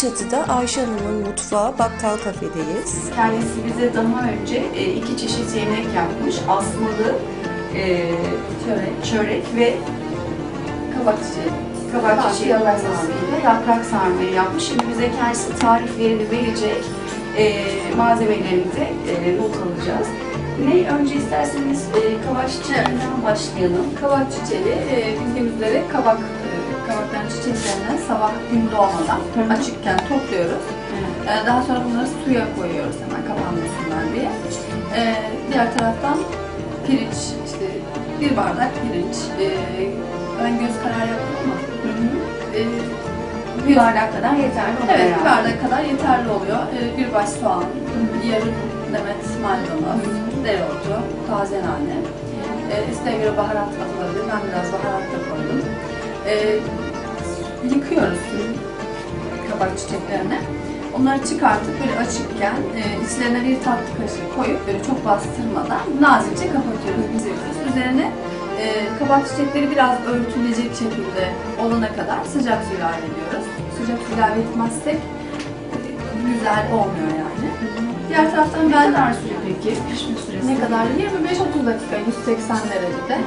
çatıda Ayşe Hanım'ın mutfağı bakkal kafedeyiz. Kendisi bize daha önce e, iki çeşit yemek yapmış. Asmalı e, çörek, çörek ve kabak çiçeği. Kabak çiçeği yaprak sarmasıyla yaprak sarmayı yapmış. Şimdi bize kendisi tariflerini verecek. E, malzemelerini de e, not alacağız. Ne önce isterseniz e, kabak çiçeğinden başlayalım. Kabak çiçeği e, bildiğimiz üzere kabak e, kabakların çiçeklerinden sabah gün doğmadan Hı hı. açıkken topluyoruz. E, daha sonra bunları suya koyuyoruz hemen kapanmasınlar diye. E, diğer taraftan pirinç, işte bir bardak pirinç. E, ben göz kararı yaptım ama e, Bir bardak kadar yeterli olur Evet, bir bardak kadar yeterli oluyor. Ee, bir baş soğan, yarım demet maydanoz, dereotu, taze nane. Ee, isteğe göre baharat atılabilir. Ben biraz baharat da koydum. Ee, kabak çiçeklerini. Onları çıkartıp böyle açıkken e, içlerine bir tatlı kaşığı koyup böyle çok bastırmadan nazikçe kapatıyoruz bitiriyoruz. Üzerine e, kabak çiçekleri biraz örtülecek şekilde olana kadar sıcak su ilave ediyoruz. Sıcak su ilave etmezsek güzel olmuyor yani. Diğer taraftan Ne ben kadar sürüyor peki pişme süresi? ne kadar 25-30 dakika 180 derecede.